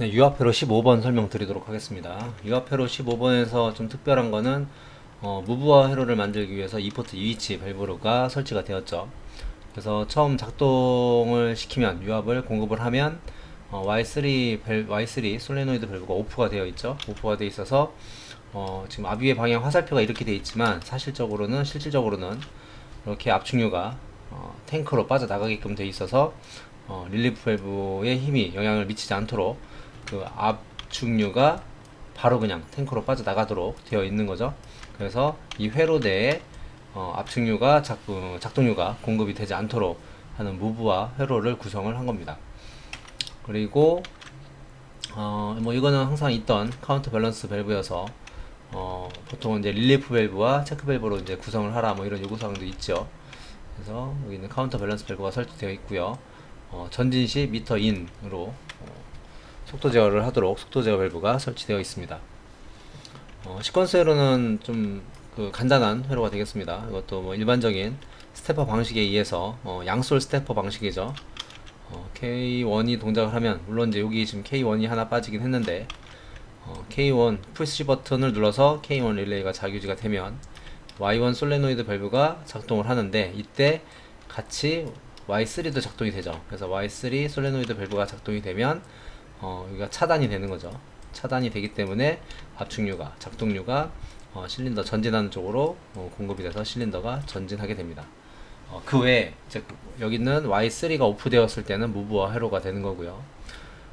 네, 유아페로 15번 설명드리도록 하겠습니다. 유아페로 15번에서 좀 특별한 거는 어, 무브와 회로를 만들기 위해서 이포트 유이치 밸브가 설치가 되었죠. 그래서 처음 작동을 시키면 유압을 공급을 하면 어, Y3 밸, Y3 솔레노이드 밸브가 오프가 되어 있죠. 오프가 되어 있어서 어, 지금 앞위의 방향 화살표가 이렇게 되어 있지만 사실적으로는 실질적으로는 이렇게 압축류가 어, 탱크로 빠져나가게끔 되어 있어서 어, 릴리프 밸브의 힘이 영향을 미치지 않도록 그 압축류가 바로 그냥 탱크로 빠져나가도록 되어 있는 거죠. 그래서 이 회로 내에 어, 압축류가 작, 어, 작동류가 공급이 되지 않도록 하는 무브와 회로를 구성을 한 겁니다. 그리고 어, 뭐 이거는 항상 있던 카운터 밸런스 밸브여서 어, 보통 이제 릴리프 밸브와 체크 밸브로 이제 구성을 하라 뭐 이런 요구 사항도 있죠. 그래서 여기는 카운터 밸런스 밸브가 설치되어 있고요. 어, 전진 시 미터 인으로 어, 속도 제어를 하도록 속도 제어 밸브가 설치되어 있습니다. 어, 시퀀스 회로는 좀 그 간단한 회로가 되겠습니다. 이것도 뭐 일반적인 스태퍼 방식에 의해서 어, 양솔 스태퍼 방식이죠. 어, K1이 동작을 하면 물론 이제 여기 지금 K1이 하나 빠지긴 했는데 어, K1 푸시 버튼을 눌러서 K1 릴레이가 자유지가 되면 Y1 솔레노이드 밸브가 작동을 하는데 이때 같이 Y3도 작동이 되죠. 그래서 Y3 솔레노이드 밸브가 작동이 되면 어, 여기가 차단이 되는 거죠. 차단이 되기 때문에 압축류가 작동류가 어, 실린더 전진하는 쪽으로 어, 공급이 돼서 실린더가 전진하게 됩니다. 어, 그 외에 이제 그- 여기는 Y3가 오프되었을 때는 무브와 회로가 되는 거고요.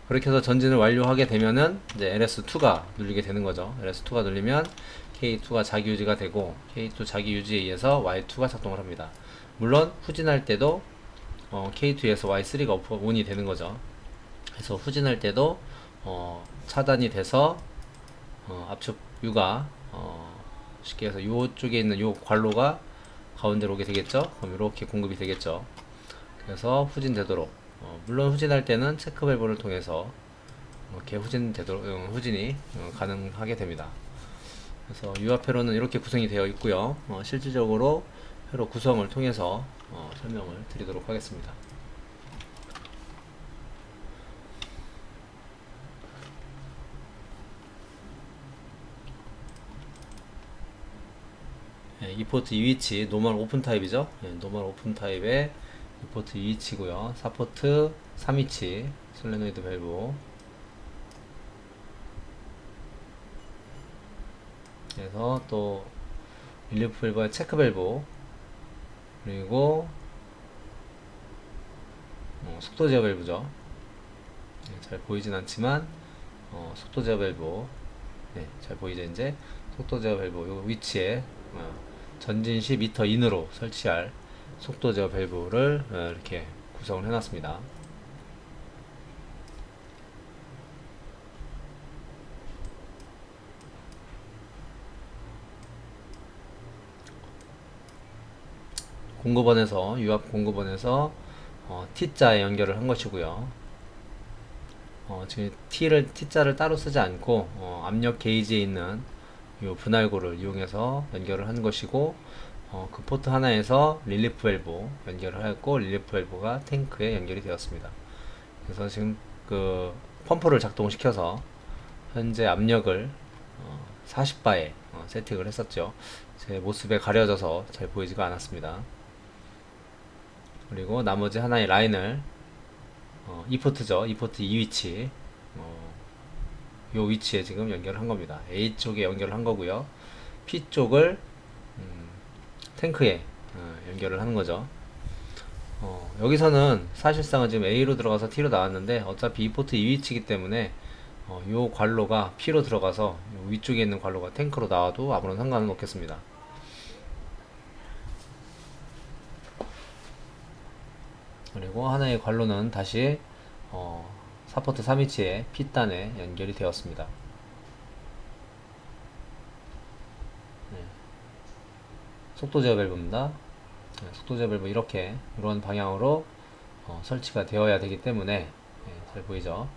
그렇게 해서 전진을 완료하게 되면은 이제 LS2가 눌리게 되는 거죠. LS2가 눌리면 K2가 자기 유지가 되고 K2 자기 유지에 의해서 Y2가 작동을 합니다. 물론 후진할 때도 어, K2에서 Y3가 오프 온이 되는 거죠. 그래서 후진할 때도 어, 차단이 돼서 어, 압축 U가 어, 쉽게 해서 요 쪽에 있는 요 관로가 가운데로 오게 되겠죠. 그럼 이렇게 공급이 되겠죠. 그래서 후진되도록 어, 물론 후진할 때는 체크 밸브를 통해서 이렇게 후진되도록 어, 후진이 어, 가능하게 됩니다. 그래서 유압회로는 이렇게 구성이 되어 있고요. 어, 실질적으로 회로 구성을 통해서 어, 설명을 드리도록 하겠습니다. 예, 이 포트 2위치 노멀 오픈 타입이죠. 예, 노멀 오픈 타입의 이 포트 2위치고요. 4포트 3위치 솔레노이드 밸브. 그래서 또 릴리프 밸브의 체크 밸브 그리고 어, 속도 제어 밸브죠. 예, 잘 보이진 않지만 어, 속도 제어 밸브 네, 잘 보이죠 이제 속도 제어 밸브 요 위치에 어, 전진 시 미터 인으로 설치할 속도 제어 밸브를 어, 이렇게 구성을 해놨습니다. 공급원에서 유압 공급원에서 어, T자에 연결을 한 것이고요. 어, 지금 T를 T자를 따로 쓰지 않고 어, 압력 게이지에 있는 이 분할고를 이용해서 연결을 한 것이고 어, 그 포트 하나에서 릴리프 밸브 연결을 하였고 릴리프 밸브가 탱크에 연결이 되었습니다. 그래서 지금 그 펌프를 작동시켜서 현재 압력을 어, 40바에 어, 세팅을 했었죠. 제 모습에 가려져서 잘 보이지가 않았습니다. 그리고 나머지 하나의 라인을 어, 이 포트죠. 이 포트 이 위치 어, 요 위치에 지금 연결을 한 겁니다. A 쪽에 연결을 한 거고요. P 쪽을 음, 탱크에 어, 연결을 하는 거죠. 어, 여기서는 사실상은 지금 A로 들어가서 T로 나왔는데 어차피 이 포트 이 위치이기 때문에 어, 요 관로가 P로 들어가서 요 위쪽에 있는 관로가 탱크로 나와도 아무런 상관은 없겠습니다. 그리고 하나의 관로는 다시 어, 사포트 3위치의 P단에 연결이 되었습니다. 네. 속도 제어 밸브입니다. 네, 속도 제어 밸브 이렇게 이런 방향으로 어, 설치가 되어야 되기 때문에 네, 잘 보이죠?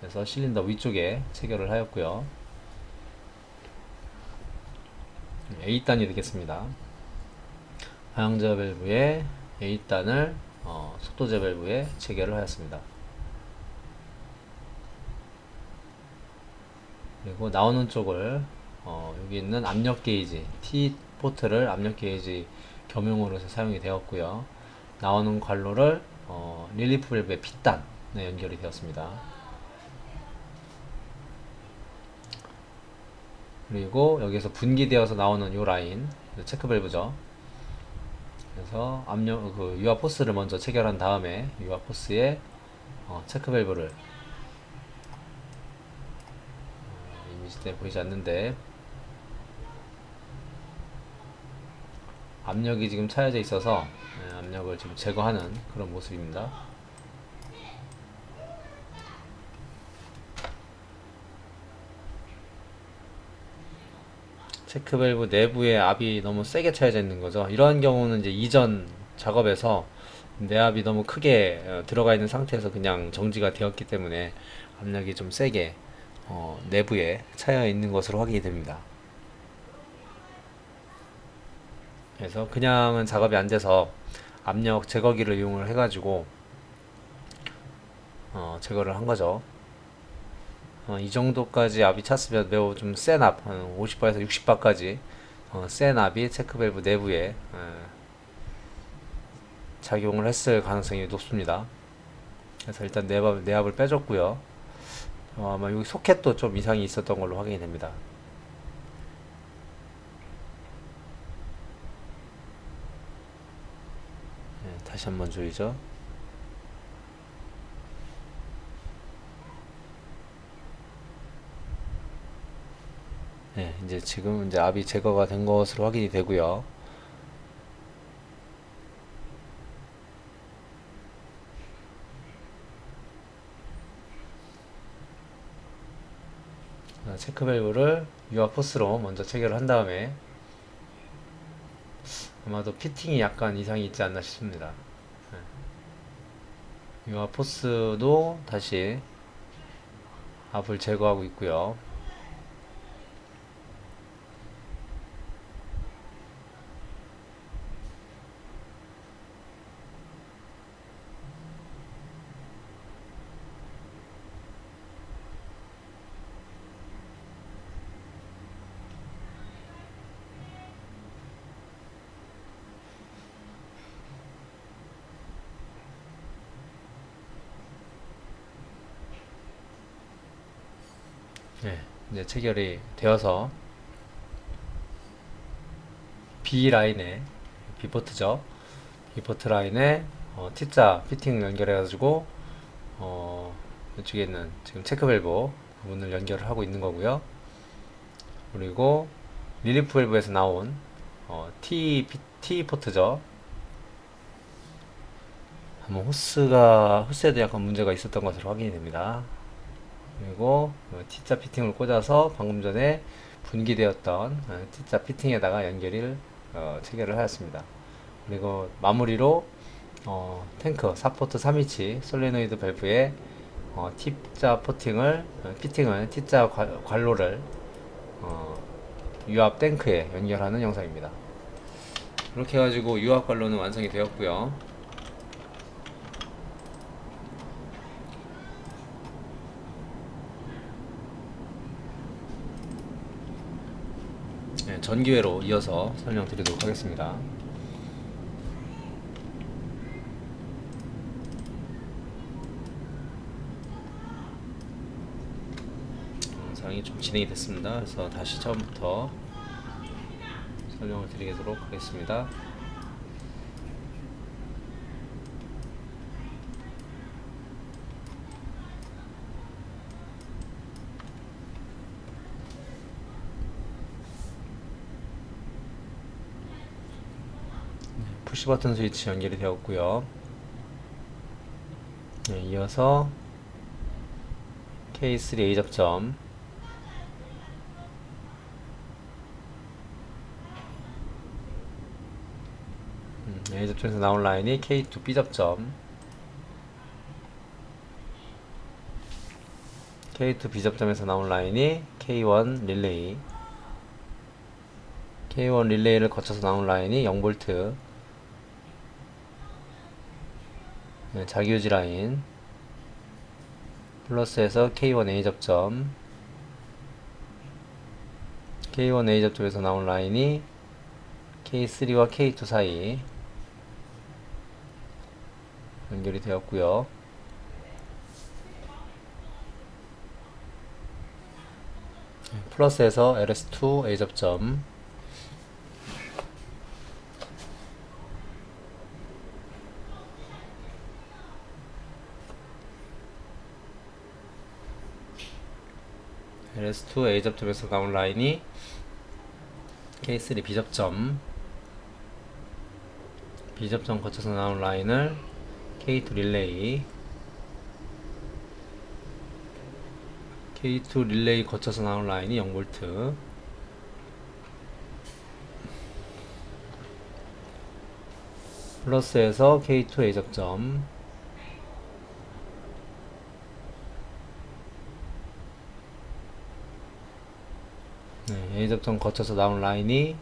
그래서 실린더 위쪽에 체결을 하였고요. A단이 되겠습니다. 방향 제어 밸브에 A단을 어, 속도제 밸브에 체결을 하였습니다. 그리고 나오는 쪽을 어, 여기 있는 압력 게이지 T 포트를 압력 게이지 겸용으로 사용이 되었고요. 나오는 관로를 어, 릴리프 밸브의 빗단에 연결이 되었습니다. 그리고 여기서 분기되어서 나오는 이 라인 체크 밸브죠. 그래서 압력 그 유압 포스를 먼저 체결한 다음에 유압 포스에 어, 체크 밸브를 어, 이미지 때문에 보이지 않는데 압력이 지금 차여져 있어서 예, 압력을 지금 제거하는 그런 모습입니다. 체크 밸브 내부에 압이 너무 세게 차여져 있는 거죠. 이러한 경우는 이제 이전 작업에서 내압이 너무 크게 어, 들어가 있는 상태에서 그냥 정지가 되었기 때문에 압력이 좀 세게 어, 내부에 차여 있는 것으로 확인이 됩니다. 그래서 그냥은 작업이 안 돼서 압력 제거기를 이용을 해가지고 어, 제거를 한 거죠. 어, 이 정도까지 압이 찼으면 매우 좀 센 압, 한 50바에서 60바까지 어, 센 압이 체크밸브 내부에 에, 작용을 했을 가능성이 높습니다. 그래서 일단 내압, 내압을 빼줬고요. 어, 아마 여기 소켓도 좀 이상이 있었던 걸로 확인이 됩니다. 네, 다시 한번 조이죠. 네, 이제 지금 이제 압이 제거가 된 것으로 확인이 되고요. 자, 체크 밸브를 유압 포스로 먼저 체결을 한 다음에 아마도 피팅이 약간 이상이 있지 않나 싶습니다. 네. 유압 포스도 다시 압을 제거하고 있고요. 네, 이제 체결이 되어서 B 라인에 비포트죠. 비포트 라인에 어, T자 피팅 연결해가지고 어, 이쪽에 있는 지금 체크 밸브 부분을 연결을 하고 있는 거고요. 그리고 릴리프 밸브에서 나온 어, T 피- T 포트죠. 한번 호스가 호스에도 약간 문제가 있었던 것으로 확인이 됩니다. 그리고 어, T자 피팅을 꽂아서 방금 전에 분기되었던 어, T자 피팅에다가 연결을 어, 체결을 하였습니다. 그리고 마무리로 어, 탱크 4포트 3인치 솔레노이드 밸브에 어, T자 포팅을 어, 피팅을 T자 관- 관로를 어, 유압 탱크에 연결하는 영상입니다. 이렇게 해가지고 유압 관로는 완성이 되었고요. 네, 전기회로 이어서 설명드리도록 하겠습니다. 영상이 좀 진행이 됐습니다. 그래서 다시 처음부터 설명을 드리도록 하겠습니다. 푸시 버튼 스위치 연결이 되었고요. 네, 이어서 K3A 접점. 음, A 접점에서 나온 라인이 K2B 접점. K2B 접점에서 나온 라인이 K1 릴레이. K1 릴레이를 거쳐서 나온 라인이 0V 네, 자기유지 라인. 플러스에서 K1A 접점. K1 A 접점에서 나온 라인이 K3와 K2 사이 연결이 되었고요. 플러스에서 LS2 A 접점 LS2 A 접점에서 나온 라인이 K3 B 접점. B 접점 거쳐서 나온 라인을 K2 릴레이. K2 릴레이 거쳐서 나온 라인이 0V 플러스에서 K2 A 접점 네, 접점 거쳐서 나온 라인이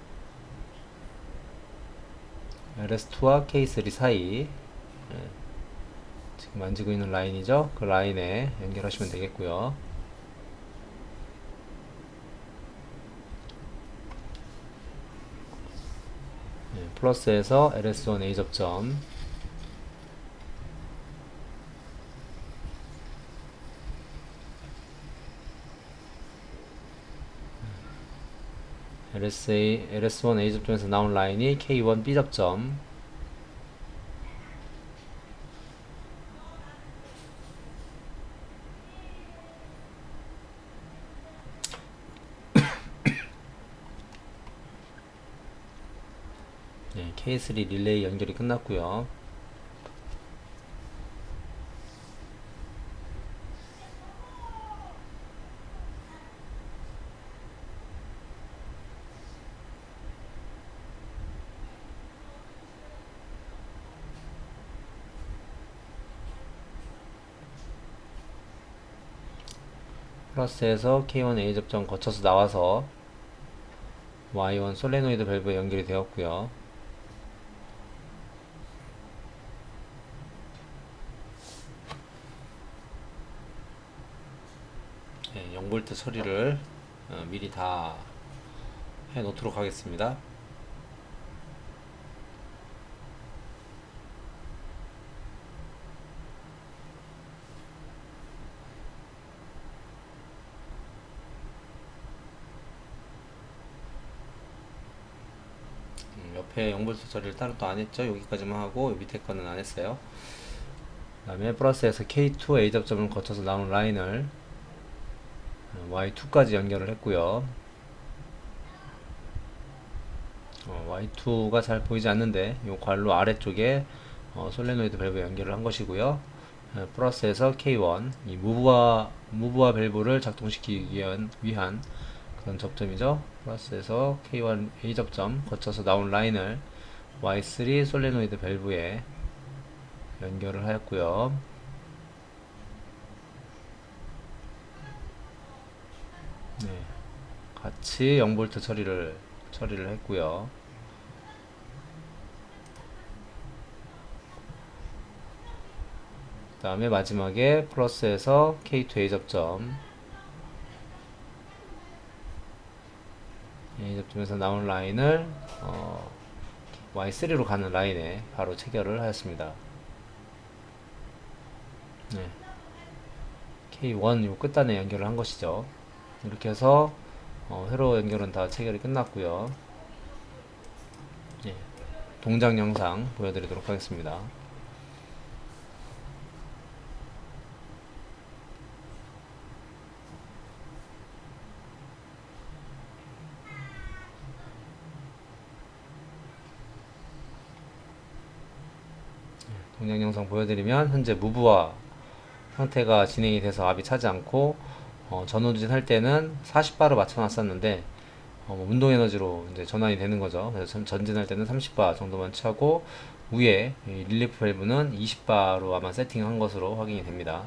LS2와 K3 사이 네, 지금 만지고 있는 라인이죠. 그 라인에 연결하시면 되겠고요. 네, 플러스에서 LS1 A 접점 LSA, LS1 A 접점에서 나온 라인이 K1 B 접점 네, K3 릴레이 연결이 끝났고요. 플러스에서 K1 A 접점 거쳐서 나와서 Y1 솔레노이드 밸브에 연결이 되었고요. 네, 0V 처리를 어, 미리 다 해 놓도록 하겠습니다. 음, 옆에 0V 처리를 따로 또 안 했죠. 여기까지만 하고 요 밑에 거는 안 했어요. 그 다음에 플러스에서 K2 A 접점을 거쳐서 나온 라인을 어, Y2까지 연결을 했고요. 어, Y2가 잘 보이지 않는데 이 관로 아래쪽에 어, 솔레노이드 밸브 연결을 한 것이고요. 어, 플러스에서 K1 이 무브와 무브와 밸브를 작동시키기 위한 그런 접점이죠. 플러스에서 K1 A 접점 거쳐서 나온 라인을 Y3 솔레노이드 밸브에 연결을 하였고요. 네, 같이 0V 처리를 처리를 했고요. 그 다음에 마지막에 플러스에서 K2A 접점 접점에서 나온 라인을 어, Y3로 가는 라인에 바로 체결을 하였습니다. 네. K1 요 끝단에 연결을 한 것이죠. 이렇게 해서 어, 회로 연결은 다 체결이 끝났고요. 예, 동작 영상 보여드리도록 하겠습니다. 예, 동작 영상 보여드리면 현재 무브와 상태가 진행이 돼서 압이 차지 않고 어, 전후진 할 때는 40바로 맞춰놨었는데 어, 뭐 운동 에너지로 이제 전환이 되는 거죠. 그래서 전- 전진할 때는 30바 정도만 차고 위에 이 릴리프 밸브는 20바로 아마 세팅한 것으로 확인이 됩니다.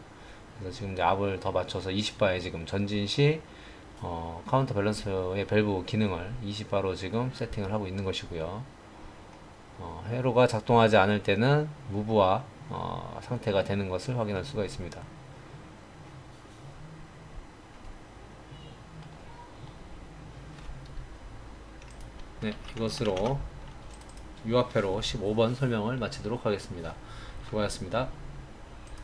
그래서 지금 이제 압을 더 맞춰서 20바에 지금 전진 시 어, 카운터 밸런스의 밸브 기능을 20바로 지금 세팅을 하고 있는 것이고요. 어, 회로가 작동하지 않을 때는 무브와 어, 상태가 되는 것을 확인할 수가 있습니다. 네, 이것으로 유화폐로 15번 설명을 마치도록 하겠습니다. 수고하셨습니다.